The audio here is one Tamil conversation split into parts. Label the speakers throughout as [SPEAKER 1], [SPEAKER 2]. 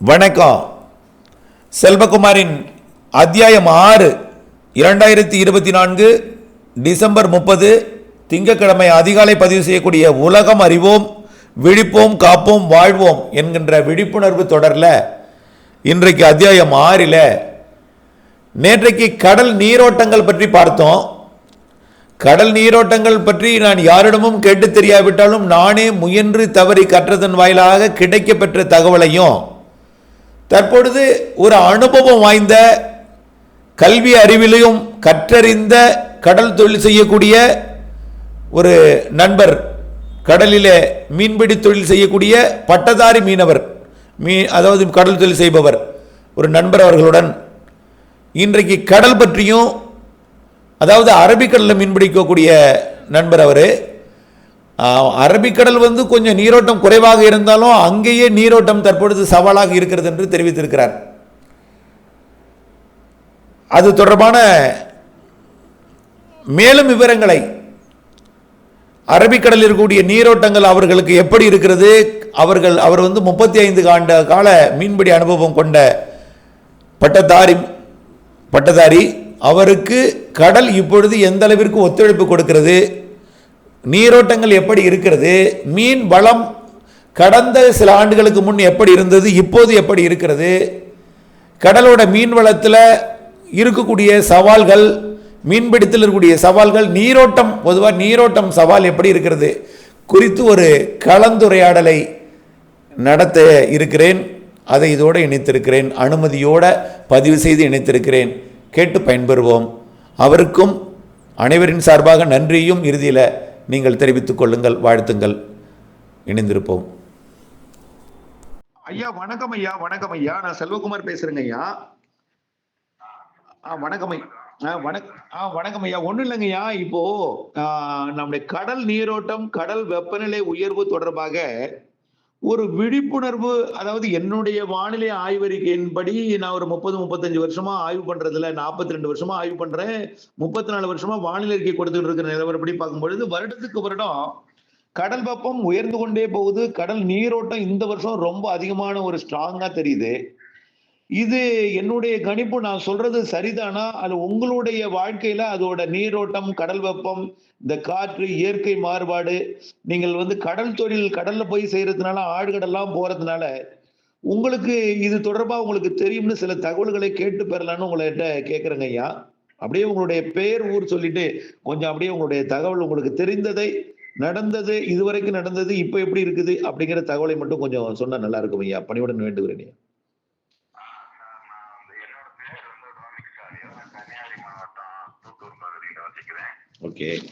[SPEAKER 1] வணக்கம். செல்வகுமாரின் அத்தியாயம் ஆறு இரண்டாயிரத்தி இருபத்தி நான்கு டிசம்பர் முப்பது திங்கக்கிழமை அதிகாலை பதிவு செய்யக்கூடிய உலகம் அறிவோம் விழிப்போம் காப்போம் வாழ்வோம் என்கின்ற விழிப்புணர்வு தொடரில் இன்றைக்கு அத்தியாயம் ஆறில் நேற்றைக்கு கடல் நீரோட்டங்கள் பற்றி பார்த்தோம். கடல் நீரோட்டங்கள் பற்றி நான் யாரிடமும் கேட்டு தெரியாவிட்டாலும் நானே முயன்று தவறி கற்றதன் வாயிலாக கிடைக்கப்பெற்ற தகவலையும் தற்பொழுது ஒரு அனுபவம் வாய்ந்த கல்வி அறிவிலையும் கற்றறிந்த கடல் தொழில் செய்யக்கூடிய ஒரு நண்பர் கடலிலே மீன்பிடி தொழில் செய்யக்கூடிய பட்டதாரி மீனவர் மீ அதாவது கடல் தொழில் செய்பவர் ஒரு நண்பர் அவர்களுடன். இன்றைக்கு கடல் பற்றியும் அதாவது அரபிக்கடலில் மீன் பிடிக்கக்கூடிய நண்பர் அவர். அரபிக்கடல் வந்து கொஞ்சம் நீரோட்டம் குறைவாக இருந்தாலும் அங்கேயே நீரோட்டம் தற்பொழுது சவாலாக இருக்கிறது என்று தெரிவித்திருக்கிறார். அது தொடர்பான மேலும் விவரங்களை அரபிக்கடலில் இருக்கக்கூடிய நீரோட்டங்கள் அவர்களுக்கு எப்படி இருக்கிறது? அவர்கள் அவர் வந்து முப்பத்தி ஐந்து ஆண்ட கால மீன்பிடி அனுபவம் கொண்ட பட்டதாரி பட்டதாரி அவருக்கு கடல் இப்பொழுது எந்த அளவிற்கு ஒத்துழைப்பு கொடுக்கிறது? நீரோட்டங்கள் எப்படி இருக்கிறது? மீன் வளம் கடந்த சில ஆண்டுகளுக்கு முன் எப்படி இருந்தது? இப்போது எப்படி இருக்கிறது? கடலோட மீன் வளத்தில் இருக்கக்கூடிய சவால்கள் மீன்பிடித்தில் இருக்கக்கூடிய சவால்கள் நீரோட்டம் பொதுவாக நீரோட்டம் சவால் எப்படி இருக்கிறது? குறித்து ஒரு கலந்துரையாடலை நடத்த இருக்கிறேன். அதை இதோடு இணைத்திருக்கிறேன். அனுமதியோடு பதிவு செய்து இணைத்திருக்கிறேன். கேட்டு பயன்பெறுவோம். அவருக்கும் அனைவரின் சார்பாக நன்றியும் இறுதியில் நீங்கள் தெரிவித்துக் கொள்ளுங்கள் வாழ்த்துங்கள். இணைந்திருப்போம்.
[SPEAKER 2] ஐயா வணக்கம் ஐயா வணக்கம் ஐயா. நான் செல்வகுமார் பேசுறேங்க ஐயா. ஆ வணக்கம் ஐயா. ஆ ஆ வணக்கம் ஐயா. ஒண்ணும் இல்லைங்க ஐயா. இப்போ நம்முடைய கடல் நீரோட்டம் கடல் வெப்பநிலை உயர்வு தொடர்பாக ஒரு விழிப்புணர்வு அதாவது என்னுடைய வானிலை ஆய்வறிக்கையின்படி நான் ஒரு முப்பது முப்பத்தஞ்சு வருஷமா ஆய்வு பண்றதுல நாற்பத்தி ரெண்டு வருஷமா ஆய்வு பண்றேன். முப்பத்தி நாலு வருஷமா வானிலை அறிக்கை கொடுத்துட்டு இருக்கிற நிலவரப்படி பார்க்கும்பொழுது வருடத்துக்கு வருடம் கடல் வெப்பம் உயர்ந்து கொண்டே போகுது. கடல் நீரோட்டம் இந்த வருஷம் ரொம்ப அதிகமான ஒரு ஸ்ட்ராங்கா தெரியுது. இது என்னுடைய கணிப்பு நான் சொல்றது சரிதானா? அது உங்களுடைய வாழ்க்கையில அதோட நீரோட்டம் கடல் வெப்பம் இந்த காற்று இயற்கை மாறுபாடு நீங்கள் வந்து கடல் தொழில் கடல்ல போய் செய்யறதுனால ஆழ்கடல்லாம் போறதுனால உங்களுக்கு இது தொடர்பாக உங்களுக்கு தெரியும்னு சில தகவல்களை கேட்டு பெறலான்னு உங்கள்கிட்ட கேட்குறேங்க ஐயா. அப்படியே உங்களுடைய பெயர் ஊர் சொல்லிட்டு கொஞ்சம் அப்படியே உங்களுடைய தகவல் உங்களுக்கு தெரிந்ததை நடந்தது இதுவரைக்கும் நடந்தது இப்போ எப்படி இருக்குது அப்படிங்கிற தகவலை மட்டும் கொஞ்சம் சொன்னால் நல்லா இருக்கும் ஐயா. பணிவுடன் வேண்டுகிறேன் ஓகே.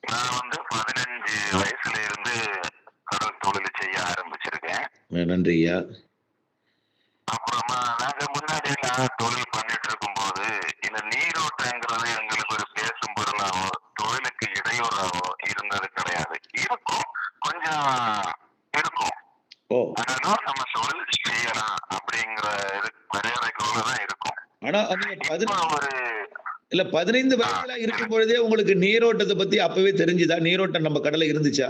[SPEAKER 3] நான் வந்து பதினஞ்சு வயசுல இருந்து கடல் தொழில் செய்ய ஆரம்பிச்சிருக்கேன்.
[SPEAKER 2] அஹ் நன்றி ஐயா.
[SPEAKER 3] அப்புறமா நாங்க முன்னாடி எல்லாம் தொழில் பண்ணிட்டு இருக்கும்போது இந்த நீரோட்டங்கிறது எங்களுக்கு ஒரு பேசும் பொருளாவோ தொழிலுக்கு இடையூறாவோ இருந்தது கிடையாது. இருக்கும் கொஞ்சம் இருக்கும். ஆனாலும் நம்ம தொழில் செய்யலாம் அப்படிங்கிற இது வரையறைக்குள்ள தான் இருக்கும்.
[SPEAKER 2] ஆனா நீங்க
[SPEAKER 3] ஒரு
[SPEAKER 2] இல்ல பதினைந்து வயசுல இருக்கும் பொழுதே உங்களுக்கு நீரோட்டத்தை பத்தி அப்பவே தெரிஞ்சுதா? நீரோட்டம் நம்ம கடல்ல இருந்துச்சா?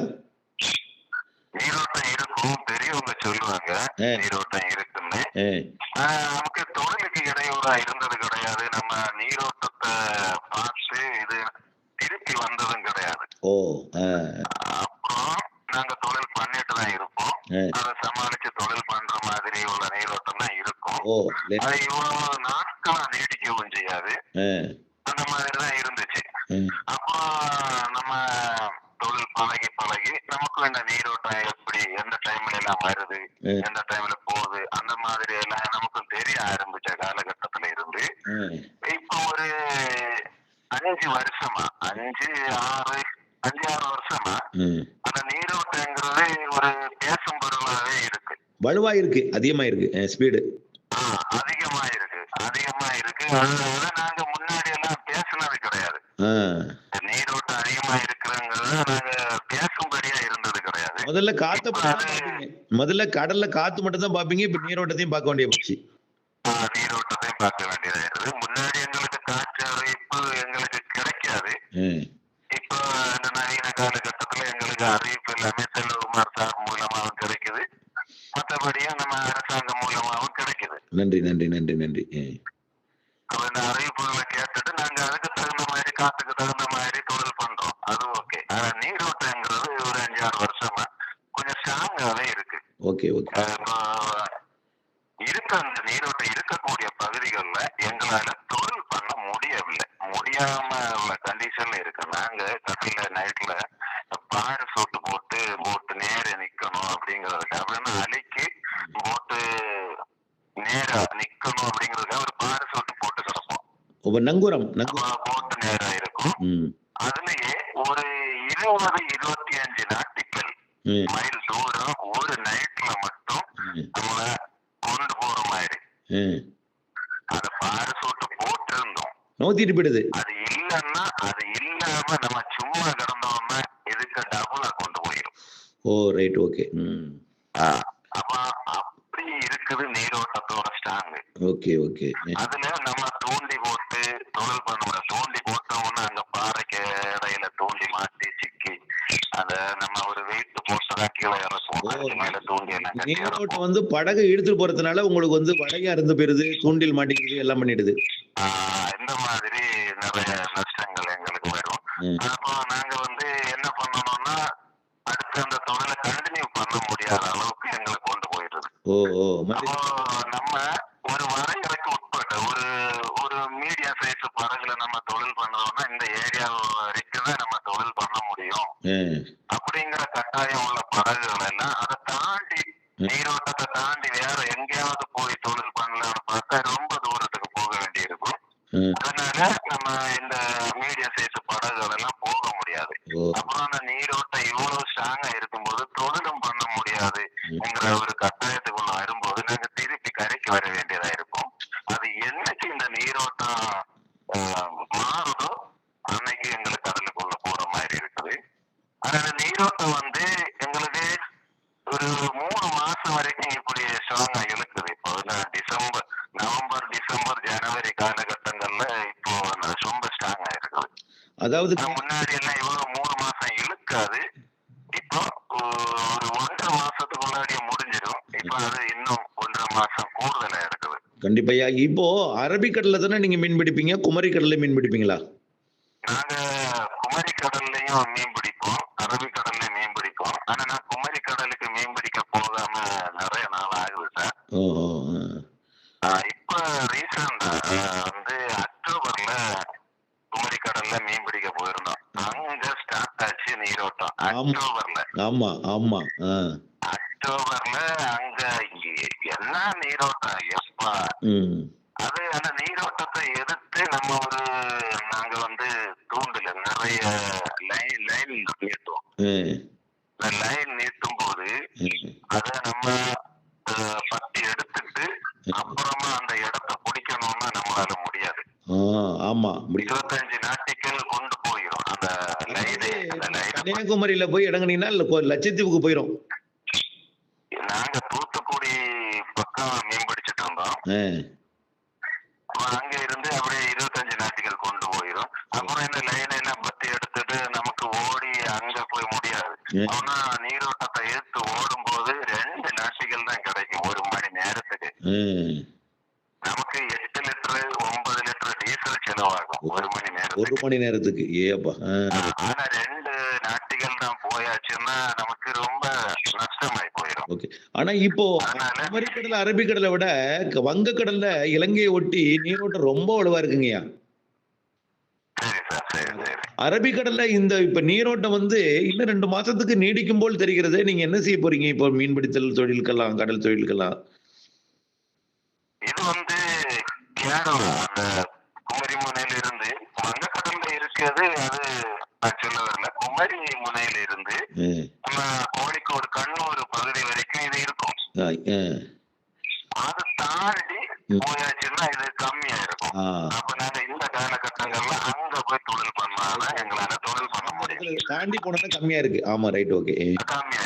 [SPEAKER 3] நீரோட்டம் இருக்கும். பெரியவங்க சொல்லுவாங்க. நீரோட்டம் இருக்குன்னு நமக்கு தொழிலுக்கு இடையூறா இருந்தது கிடையாது. நம்ம நீரோட்டத்தை பார்த்து இது திருப்பி வந்ததும் கிடையாது.
[SPEAKER 2] ஓ
[SPEAKER 3] அப்புறம் நாங்க தொழில் பண்ணிட்டு தான் இருப்போம்.
[SPEAKER 2] அஹ்
[SPEAKER 3] அதை சமாளிச்சு தொழில் பண்ற மாதிரி உள்ள நீரோட்டம் தான் இருக்கும். அது இவ்வளவு நாட்களா நீடிக்கவும் செய்யாது
[SPEAKER 2] அஹ்
[SPEAKER 3] அந்த மாதிரி தான் இருந்துச்சு
[SPEAKER 2] அஹ்
[SPEAKER 3] அப்புறம் நம்ம தொழில் பழகி பழகி நமக்கும் இந்த நீரோட்டம் எப்படி எந்த டைம்ல எல்லாம் வருது. எந்த டைம்ல போகுது? அந்த மாதிரி எல்லாம் நமக்கும் தெரிய ஆரம்பிச்ச காலகட்டத்துல இருந்து இப்போ ஒரு அஞ்சு வருஷமா அஞ்சு ஆறு அஞ்சு ஆறு வருஷமா அந்த நீரோட்டங்கிறது ஒரு பேசும் பொருளாவே இருக்கு.
[SPEAKER 2] வலுவா இருக்கு அதிகமா இருக்கு ஸ்பீடு
[SPEAKER 3] அதிகமா இருக்கு அதிகமா இருக்கு அதை நாங்க முன்னாடி எல்லாம் பேசுனது கிடையாது. நீரோட்டம் அதிகமா இருக்கிறங்கிறத நாங்க பேசும்படியா இருந்தது கிடையாது.
[SPEAKER 2] முதல்ல காத்த முதல்ல கடல்ல காத்து மட்டும் தான் பாப்பீங்க இப்ப நீரோட்டத்தையும் பார்க்க வேண்டிய போச்சு
[SPEAKER 3] நீரோட்டத்தையும் பார்க்க வேண்டியதாயிருது முன்னாடி எங்களுக்கு காற்று அறிவிப்பு எங்களுக்கு கிடைக்காது. இப்போ இந்த நவீன காலகட்டத்துல எங்களுக்கு அறிவிப்பு எல்லாமே செல்வகுமார் சார் மூலமாவும் கிடைக்குது மற்றபடியும் நம்ம கிடைக்குது
[SPEAKER 1] நன்றி நன்றி நன்றி நன்றி ஆ.
[SPEAKER 3] அப்ப இந்த அறிவிப்புகளை கேட்டுட்டு நாங்க அதுக்கு தகுந்த மாதிரி காத்துக்கு தகுந்த மாதிரி தொழில் பண்றோம் அது ஓகே ஆனா நீரோட்டங்கிறது ஒரு அஞ்சாறு வருஷமா கொஞ்சம் ஸ்ட்ராங்காவே இருக்கு
[SPEAKER 1] ஓகே ஓகே
[SPEAKER 3] அஹ் இப்போ இருக்க அந்த நீரோட்டம் இருக்கக்கூடிய பகுதிகள்ல எங்களால தொழில் பண்ண முடியவில்லை முடியாம உள்ள கண்டிஷன்ல இருக்கு. நாங்க கடல்ல நைட்ல பாரு சூட்டு போட்டு போட்டு நேர நிக்கணும் அப்படிங்கறதுக்கு அப்படின்னு அலைக்கு போட்டு நேரா நிக்கணும் அப்படிங்கறதுக்காக ஒரு பாரு சூட்டு போட்டு கிடப்போம்.
[SPEAKER 1] நங்கூரம் நங்கூரம்
[SPEAKER 3] அப்ப போட்டு நேரா இருக்கும்
[SPEAKER 1] ம்
[SPEAKER 3] அதுலயே ஒரு இருபது இருபத்தி அஞ்சு நாட்டிக்கல்
[SPEAKER 1] ம்,
[SPEAKER 3] மைல் தூரம் ஒரு நைட்ல மட்டும்
[SPEAKER 1] ம்,
[SPEAKER 3] நம்மள கொண்டு போற மாதிரி
[SPEAKER 1] ம்.
[SPEAKER 3] அத பாரு சூட்டு
[SPEAKER 1] நோத்திட்டு போயிடுது.
[SPEAKER 3] அது இல்லைன்னா அது இல்லாம நம்ம சும்மா கிடந்தோம்னா இதுக்கு டபுளா கொண்டு போயிடும்
[SPEAKER 1] ஓ ரைட் ஓகே
[SPEAKER 3] அப்ப அப்படி இருக்குது நீரோட்டத்தோட ஸ்ட்ராங்
[SPEAKER 1] ஓகே ஓகே
[SPEAKER 3] அதுல நம்ம தூண்டி போட்டு தொழில் பண்ண முடியாது தூண்டி போட்டோம்னா அங்க பாறைக்கு இடையில தூண்டி மாட்டி சிக்கி அத நம்ம ஒரு வெயிட் போட்டுதான் கீழே அதுக்கு மேல தூண்டி எல்லாம்
[SPEAKER 1] நீரோட்டம் வந்து படகு இழுத்துட்டு போறதுனால உங்களுக்கு வந்து வடையா இருந்து போயிருது தூண்டில் மாட்டிக்கிறது எல்லாம் பண்ணிடுது.
[SPEAKER 3] நிறைய நஷ்டங்கள் எங்களுக்கு வரும்
[SPEAKER 1] ம்,
[SPEAKER 3] அப்போ நாங்க வந்து என்ன பண்ணணும்னா அடுத்து அந்த தொழிலை கண்டினியூ பண்ண முடியாத அளவுக்கு எங்களை கொண்டு போயிடுது
[SPEAKER 1] ஓ ஓ மாதிரி
[SPEAKER 3] அப்போ நம்ம ஒரு வரையறைக்கு உட்பட்ட ஒரு ஒரு மீடியம் சைஸ் படகுல நம்ம தொழில் பண்றோம்னா இந்த ஏரியா வரைக்கும் தான் நம்ம தொழில் பண்ண முடியும்
[SPEAKER 1] ஆ,
[SPEAKER 3] அப்படிங்கிற கட்டாயம் உள்ள படகுகள் எல்லாம் அதை தாண்டி நீரோட்டத்தை தாண்டி வேற எங்கேயாவது போய் தொழில் பண்ணலாம்னு பார்த்தா ரொம்ப தூரத்துக்கு போக வேண்டியிருக்கும்
[SPEAKER 1] ம்,
[SPEAKER 3] அதனால நம்ம இந்த மீடியம் சைஸ் படகுகள் எல்லாம் போக முடியாது. அப்புறம் அந்த நீரோட்டம் இவ்வளவு ஸ்ட்ராங்கா இருக்கும்போது தொழிலும் பண்ண முடியாது என்கிற ஒரு கட்டாயத்துக்குள்ள வரும்போது நாங்க திருப்பி கரைக்கு வர வேண்டியதா இருக்கும் அது என்னைக்கு இந்த நீரோட்டம் ஆஹ், மாறுதோ அன்னைக்கு எங்களுக்கு கடலுக்குள்ள போற மாதிரி இருக்குது ஆனா அந்த நீரோட்டம் வந்து எங்களுக்கு ஒரு மூணு மாசம் வரைக்கும் இப்படி ஸ்ட்ராங்கா இழுக்குது இப்போ நான் டிசம்பர் நவம்பர் டிசம்பர் ஜனவரி காலகட்டங்கள்ல இப்போ ரொம்ப ஸ்ட்ராங்கா இருக்குது
[SPEAKER 1] அதாவது
[SPEAKER 3] முன்னாடி எல்லாம் இவ்வளவு மூணு மாசம் இழுக்காது. இப்போ ஒரு ஒன்றரை மாசத்துக்கு முன்னாடியே முடிஞ்சிடும். இப்போ அது இன்னும் ஒன்றரை மாசம் கூடுதலா இருக்குது.
[SPEAKER 1] கண்டிப்பாயா இப்போ அரபிக்கடல்ல தானே நீங்க மீன் பிடிப்பீங்க? குமரி கடல்ல மீன் பிடிப்பீங்களா
[SPEAKER 3] நாங்க குமரி கடல்லையும் மீன் பிடிப்போம் அரபிக்கடல்லையும் மீன் பிடிப்போம் ஆனா நான் குமரி கடலுக்கு மீன் பிடிக்க போகாம நிறைய நாள் ஆகுது சார்
[SPEAKER 1] ஓ ஓ ஆ.
[SPEAKER 3] ஆஹ் இப்ப ரீசெண்டா வந்து அக்டோபர்ல குமரி கடல்ல மீன் பிடிக்க போயிருந்தோம் அங்க ஸ்டார்ட் ஆச்சு நீரோட்டம்
[SPEAKER 1] ஆமா.
[SPEAKER 3] அக்டோபர்ல.
[SPEAKER 1] ஆமா ஆமா
[SPEAKER 3] அக்டோபர்ல அங்க என்ன நீரோட்டம் எப்பா? அது அந்த நீரோட்டத்தை எதிர்த்து நம்ம ஒரு நாங்க வந்து தூண்டில நிறைய லைன் லைன் நீட்டுவோம்
[SPEAKER 1] ஆ,
[SPEAKER 3] இந்த லைன் நீட்டும் போது
[SPEAKER 1] ம்.
[SPEAKER 3] அத நம்ம அஹ், பத்தி எடுத்துட்டு அப்புறமா அந்த இடத்த பிடிக்கணும்னா நம்மளால முடியாது
[SPEAKER 1] ஆ ஆமா முடியும்
[SPEAKER 3] இருபத்தஞ்சு நாட்டிகள் கொண்டு போயிடும் அந்த லைனு அந்த லைனை
[SPEAKER 1] கன்னியாகுமரியில போய் கொ- லட்சத்தீவுக்கு போயிரும்.
[SPEAKER 3] நாங்க தூத்துக்குடி பக்கம் மீன் பிடிச்சிட்டு இருந்தோம். அங்க இருந்து அப்படியே இருபத்தஞ்சு நாட்டிகள் கொண்டு போயிடும் அப்புறம் இந்த லைன் எல்லாம் பத்தி எடுத்துட்டு நமக்கு ஓடி அங்க போய் முடியாது. ஆனா நீரோட்டத்தை எடுத்து ஓடும் போது ரெண்டு நாட்டிகள் தான் கிடைக்கும் ஒரு மணி நேரத்துக்கு. நமக்கு எட்டு லிட்டர் ஒன்பது லிட்டர் டீசல் செலவாகும் ஒரு மணி
[SPEAKER 1] ஒரு
[SPEAKER 3] நேரத்துக்கு.
[SPEAKER 1] மணி நேரத்துக்கு. ஏப்பா.
[SPEAKER 3] ஆனா ரெண்டு போயாச்சுன்னா நமக்கு ரொம்ப நஷ்டமாய் போயிடும்
[SPEAKER 1] ஓகே. ஆனா இப்போ
[SPEAKER 3] அதனால
[SPEAKER 1] குமரிக்கடல் அரபிக்கடலை விட வங்கக்கடல்ல இலங்கையை ஒட்டி நீரோட்டம் ரொம்ப வலுவா இருக்குங்கய்யா அரபிக்கடல்ல இந்த இப்ப நீரோட்டம் வந்து இன்னும் ரெண்டு மாசத்துக்கு நீடிக்கும் போல் தெரிகிறது நீங்க என்ன செய்ய போறீங்க இப்போ மீன்பிடித்தல் தொழிலுக்கெல்லாம் கடல் தொழிலுக்கெல்லாம்
[SPEAKER 3] இது வந்து கேரளா அந்த குமரி முனையில இருந்து வங்கக்கடல்ல இருக்கிறது அது நான் சொல்ல வரல குமரி முனையில இருந்து. நம்ம கோழிக்கோடு கண்ணூர் பகுதி வரைக்கும் இது இருக்கும். அதை தாண்டி. போயாச்சுன்னா இது கம்மியா இருக்கும். அப்ப நாங்க இந்த காலகட்டங்கள்ல அங்க போய் தொழில் பண்ணாதான் எங்களால தொழில் பண்ண முடியும்
[SPEAKER 1] தாண்டி போனா கம்மியா இருக்கு ஆமா ரைட் ஓகே
[SPEAKER 3] கம்மியா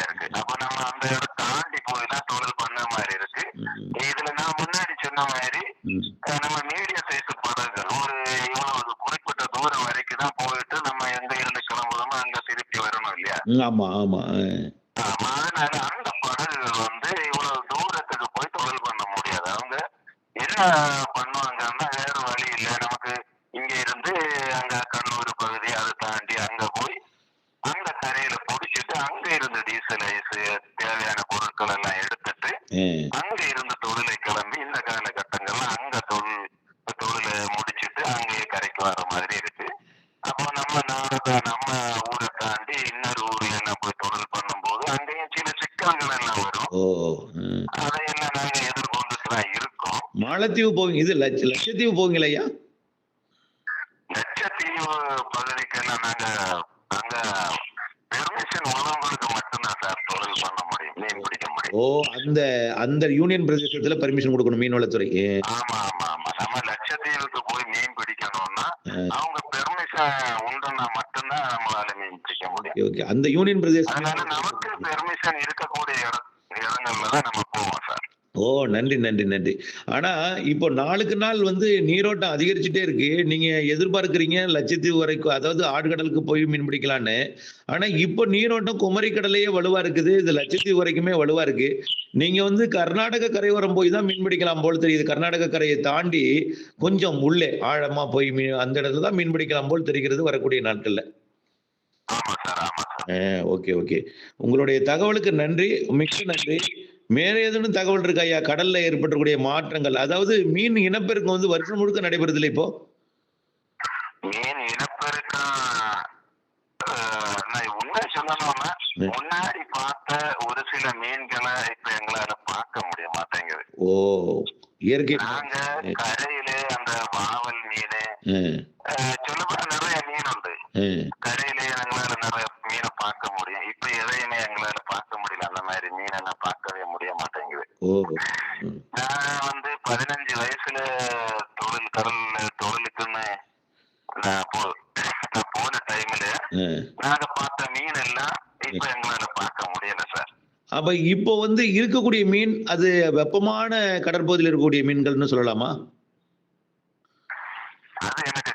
[SPEAKER 1] ஆமா ஆமா.
[SPEAKER 3] அதனால அந்த படகுகள் வந்து இவ்வளவு தூரத்துக்கு போய் தொழில் பண்ண முடியாது அவங்க பண்ணுவாங்கன்னா வேற வழி இல்ல நமக்கு இங்க இருந்து அங்க கண்ணூர் பகுதி அதை தாண்டி அங்க போய் அந்த கரையில புடிச்சிட்டு அங்க இருந்து டீசல் ஐஸ் தேவையான பொருட்கள் எல்லாம் எடுத்துட்டு. அங்க இருந்து தொழிலை கிளம்பி இந்த காலகட்டங்கள்ல அங்க தொழில் தொழிலை முடிச்சிட்டு அங்கேயே கரைக்கு வர மாதிரி இருக்கு அப்போ நம்ம நாடு நம்ம ஊரை தாண்டி தொழில் பண்ணும்போது அங்கேயும் சில சிக்கல்கள் எல்லாம் வரும்.
[SPEAKER 1] ஓ.
[SPEAKER 3] அதையெல்லாம் நாங்க எதிர்கொண்டுட்டு தான் இருக்கோம்.
[SPEAKER 1] மாலத்தீவு போவீங்க இது லட்ச லட்சத்தீவு போவீங்களா ஐயா?
[SPEAKER 3] லட்சத்தீவு பகுதிக்கெல்லாம் நாங்க அங்க பெர்மிஷன் உள்ளவங்களுக்கு மட்டும்தான் சார் தொழில் பண்ண முடியும் மீன் பிடிக்க முடியும்.
[SPEAKER 1] ஓ அந்த அந்த யூனியன் பிரதேசத்துல பர்மிஷன் கொடுக்கணும் மீன்வளத்துறை
[SPEAKER 3] ஆமா ஆமா ஆமா. நம்ம லட்சத்தீவுக்கு போய் மீன் பிடிக்கணும்னா. அவங்க பெர்மிஷன் உண்டுன்னா மட்டும்தான் நம்மளால மீன் பிடிக்க முடியும்
[SPEAKER 1] ஓகே அந்த யூனியன் பிரதேசம்
[SPEAKER 3] அதனால நமக்கு பெர்மிஷன் இருக்கக்கூடிய இட- இடங்கள்ல தான் நம்ம போவோம் சார்.
[SPEAKER 1] ஓ நன்றி நன்றி நன்றி. ஆனா இப்போ நாளுக்கு நாள் வந்து நீரோட்டம் அதிகரிச்சுட்டே இருக்கு. நீங்க எதிர்பார்க்கறீங்க லட்சத்தீவு வரைக்கும் அதாவது ஆழ்கடலுக்கு போய் மீன் பிடிக்கலான்னு. ஆனா இப்போ நீரோட்டம் குமரி கடலையே வலுவா இருக்குது. இது லட்சத்தீவு வரைக்குமே வலுவா இருக்கு. நீங்க வந்து கர்நாடக கரையோரம் போய் தான் மீன் பிடிக்கலாம் போல் தெரியுது. கர்நாடக கரையை தாண்டி கொஞ்சம் உள்ளே ஆழமா போய் மீன் அந்த இடத்துல தான் மீன் பிடிக்கலாம் போல் தெரிகிறது வரக்கூடிய நாட்கள்ல. Okay okay. உங்களுடைய தகவலுக்கு நன்றி மிக்க நன்றி. வேற ஏதேனும் தகவல் இருக்கா ஐயா? கடல்ல ஏற்பட்டக்கூடிய மாற்றங்கள். அதாவது மீன் இனப்பெருக்கம் வந்து வருஷம் முழுக்க நடைபெறுதில்ல இப்போ?
[SPEAKER 3] மீன் இனப்பெருக்கம் உண்மை சொல்லணும்னா. முன்னாடி பார்த்த ஒரு சில மீன்களை இப்ப எங்களால பார்க்க முடிய மாட்டேங்குது.
[SPEAKER 1] ஓ இயற்கை
[SPEAKER 3] நாங்க கரையிலே அந்த வாவல் மீன் சொல்லப்போனா நிறைய மீன் உண்டு
[SPEAKER 1] ஆ,
[SPEAKER 3] கரையிலே எங்களால நிறைய மீனை பார்க்க முடியும். இப்ப எதையுமே எங்களால பார்க்க முடியல. அந்த மாதிரி மீனெல்லாம் பார்க்கவே முடிய மாட்டேங்குது. நான் வந்து பதினஞ்சு வயசுல தொழில் கடல் தொழிலுக்குன்னு நான் போன டைம்ல. நாங்க பார்த்த மீன் எல்லாம் இப்ப எங்களால பார்க்க முடியல சார்
[SPEAKER 1] அப்ப இப்போ வந்து இருக்கக்கூடிய மீன் அது வெப்பமான கடற்பகுதியில் இருக்கக்கூடிய மீன்கள்னு சொல்லலாமா
[SPEAKER 3] அது எனக்கு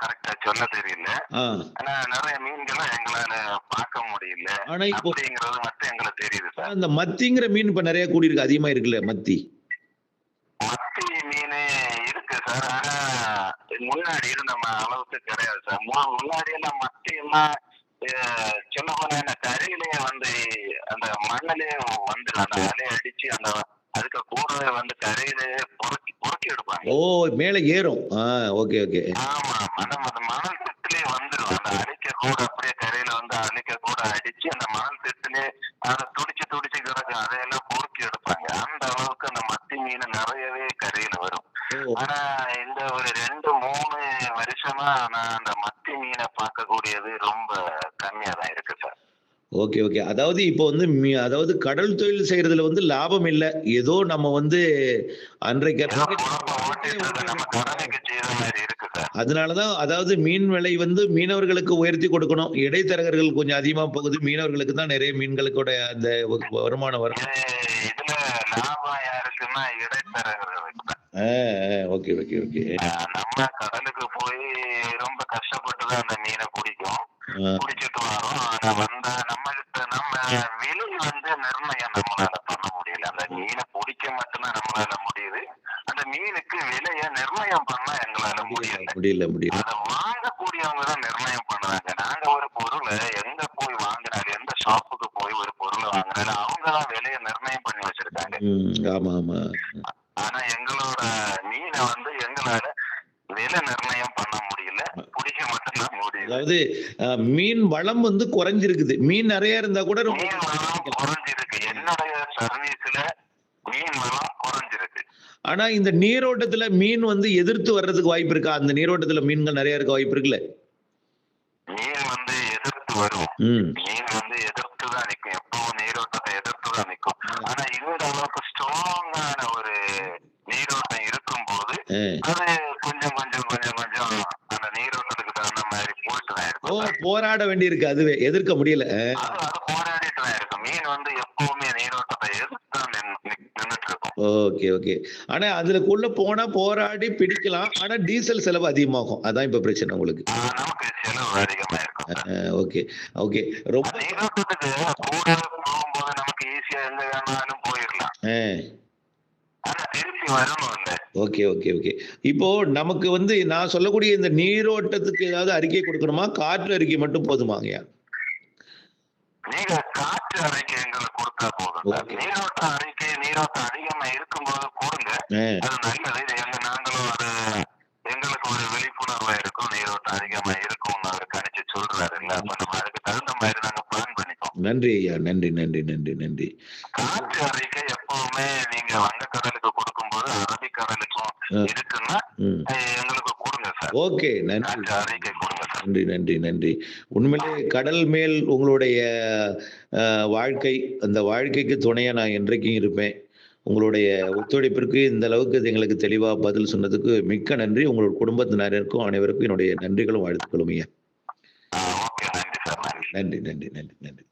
[SPEAKER 3] கரெக்டா சொல்ல தெரியல
[SPEAKER 1] ஆ
[SPEAKER 3] ஆனா நிறைய மீன்களை எங்களால பார்க்க முடியல.
[SPEAKER 1] ஆனா இப்போ
[SPEAKER 3] அப்படிங்கறது மட்டும் எங்களுக்கு தெரியுது சார்.
[SPEAKER 1] அந்த மத்திங்கிற மீன் இப்ப நிறைய கூடி இருக்கு அதிகமா இருக்குல்ல மத்தி?
[SPEAKER 3] மத்தி மீன் இருக்கு சார் ஆனா முன்னாடி இருந்த அளவுக்கு கிடையாது சார். முன்னாடி எல்லாம் மத்தி எல்லாம் சொல்ல போனா கரையிலேயே வந்து அந்த மண்ணிலேயே வந்துடும் அந்த அலையை அடிச்சு அந்த அதுக்கு கூடவே வந்து கரையிலேயே பொறுக்கி பொறுக்கி எடுப்பாங்க.
[SPEAKER 1] ஓ மேல ஏறும். Okay okay.
[SPEAKER 3] ஆமா மனம் அந்த மணல் திட்டுலயே வந்துடும் அந்த அழிக்க கூட அப்படியே கரையில வந்து அழிக்க கூட அடிச்சு அந்த மணல் திட்டுலயே அதை துடிச்சு துடிச்சு கிடக்கும். அதையெல்லாம் பொறுக்கி எடுப்பாங்க. அந்த அளவுக்கு அந்த மத்தி மீன் நிறையவே கரையில வரும். ஆனா இந்த ஒரு ரெண்டு மூணு வருஷமா நான் அந்த மத்தி மீனை பார்க்கக்கூடியது ரொம்ப கம்மியா தான் இருக்கு சார்
[SPEAKER 1] ஓகே ஓகே அதாவது இப்போ வந்து அதாவது கடல் தொழில் செய்யறதுல வந்து லாபம் இல்லை. ஏதோ நம்ம வந்து அன்றைக்கு அதனாலதான் அதாவது மீன் விலை வந்து மீனவர்களுக்கு உயர்த்தி கொடுக்கணும். இடைத்தரகர்கள் கொஞ்சம் அதிகமா போகுது. மீனவர்களுக்கு தான் நிறைய மீன்களுக்கூட அந்த வருமானம் வரும்.
[SPEAKER 3] இது இதுல லாபம் யாருக்குன்னா இடைத்தரகர்களுக்கு தான்.
[SPEAKER 1] ஓகே ஓகே ஓகே
[SPEAKER 3] நம்ம கடலுக்கு போய் ரொம்ப கஷ்டப்பட்டு தான் அந்த மீனை பிடிக்கும். பிடிச்சிட்டு வரோம். ஆனா வந்த நம்ம விலை வந்து நிர்ணயம் நம்மளால பண்ண முடியல. அந்த மீனை பிடிக்க மட்டும்தான் நம்மளால முடியுது. அந்த மீனுக்கு விலைய நிர்ணயம் பண்ண எங்களால முடியல.
[SPEAKER 1] முடியல முடியல
[SPEAKER 3] அதை வாங்கக்கூடியவங்க தான் நிர்ணயம் பண்ணுவாங்க. நாங்க ஒரு பொருளை எங்க போய் வாங்கினாலும் எந்த ஷாப்புக்கு போய் ஒரு பொருளை வாங்கினாலும் அவங்க தான் விலையை நிர்ணயம் பண்ணி வச்சிருக்காங்க.
[SPEAKER 1] ஆமா ஆமா
[SPEAKER 3] ஆனா எங்களோட மீனை வந்து எங்களால விலை நிர்ணயம் பண்ண முடியல பிடிக்க மட்டும்தான் முடியல
[SPEAKER 1] அதாவது மீன் வளம் வந்து குறைஞ்சிருக்குது. மீன் நிறைய இருந்தா கூட ரொம்ப
[SPEAKER 3] மீன் வளம் குறைஞ்சிருக்கு. என்னுடைய சர்வீஸ்ல மீன் வளம் குறைஞ்சிருக்கு.
[SPEAKER 1] ஆனா இந்த நீரோட்டத்துல மீன் வந்து எதிர்த்து வர்றதுக்கு வாய்ப்பு இருக்கா? அந்த நீரோட்டத்துல மீன்கள் நிறைய இருக்க வாய்ப்பு இருக்குல்ல?
[SPEAKER 3] மீன் வந்து எதிர்த்து வரும். மீன் வந்து எதிர்த்து தான் நிக்கும். எப்பவும் நீரோட்டத்தை எதிர்த்து தான் நிக்கும் ஆனா இந்த அளவுக்கு ஸ்ட்ராங்கான ஒரு நீரோட்டம் இருக்கும்போது
[SPEAKER 1] அஹ்.
[SPEAKER 3] அது கொஞ்சம் கொஞ்சம் கொஞ்சம் கொஞ்சம் அந்த நீரோட்டத்துக்கு தகுந்த மாதிரி போயிட்டு தான்
[SPEAKER 1] ஓ
[SPEAKER 3] இருக்கும்
[SPEAKER 1] போராட வேண்டியிருக்கு அதுவே. எதிர்க்க முடியல. Okay okay. ஆனா அதுக்குள்ள போனா போராடி பிடிக்கலாம். ஆனா டீசல் செலவு அதிகமாகும். அதான் இப்ப பிரச்சனை உங்களுக்கு. Okay okay. ரொம்ப
[SPEAKER 3] நமக்கு ஈஸியா எங்க வேணாலும் போயிடலாம்
[SPEAKER 1] அஹ்,
[SPEAKER 3] ஆனா திருப்பி வரணும் இல்ல
[SPEAKER 1] ஓகே ஓகே ஓகே. இப்போ நமக்கு வந்து நான் சொல்லக்கூடிய இந்த நீரோட்டத்துக்கு ஏதாவது அறிக்கை கொடுக்கணுமா? காற்று அறிக்கை மட்டும் போதுமாங்கய்யா
[SPEAKER 3] நீங்க காற்று அறிக்கை எங்களுக்கு கொடுத்தா போதும். நீரோட்ட அறிக்கை நீரோட்டம் அதிகமா இருக்கும்போது கொடுங்க
[SPEAKER 1] ஆ,
[SPEAKER 3] அது நல்லது. இது எங்க நாங்களும் அது எங்களுக்கு ஒரு விழிப்புணர்வா இருக்கும். நீரோட்டம் அதிகமா இருக்கும்னு அவர் கணிச்சு சொல்றாரு இல்ல நம்ம அதுக்கு தகுந்த மாதிரி
[SPEAKER 1] நன்றி ஐயா நன்றி நன்றி நன்றி நன்றி.
[SPEAKER 3] காற்று அறிக்கை எப்பவுமே நீங்க வங்கக்கடலுக்கு கொடுக்கும்போது அரபிக்கடலுக்கும். இருக்குன்னா எங்களுக்கு கொடுங்க சார்.
[SPEAKER 1] ஓகே நன்றி.
[SPEAKER 3] அறிக்கை கொடுங்க
[SPEAKER 1] நன்றி நன்றி நன்றி. உண்மையிலே கடல் மேல் உங்களுடைய வாழ்க்கை அந்த வாழ்க்கைக்கு துணையா நான் என்றைக்கும் இருப்பேன். உங்களுடைய ஒத்துழைப்பிற்கு இந்த அளவுக்கு எங்களுக்கு தெளிவா பதில் சொன்னதுக்கு மிக்க நன்றி. உங்களோட குடும்பத்தினருக்கும் அனைவருக்கும் என்னுடைய நன்றிகளும் வாழ்த்துக்களும் ஐயா. நன்றி நன்றி நன்றி நன்றி.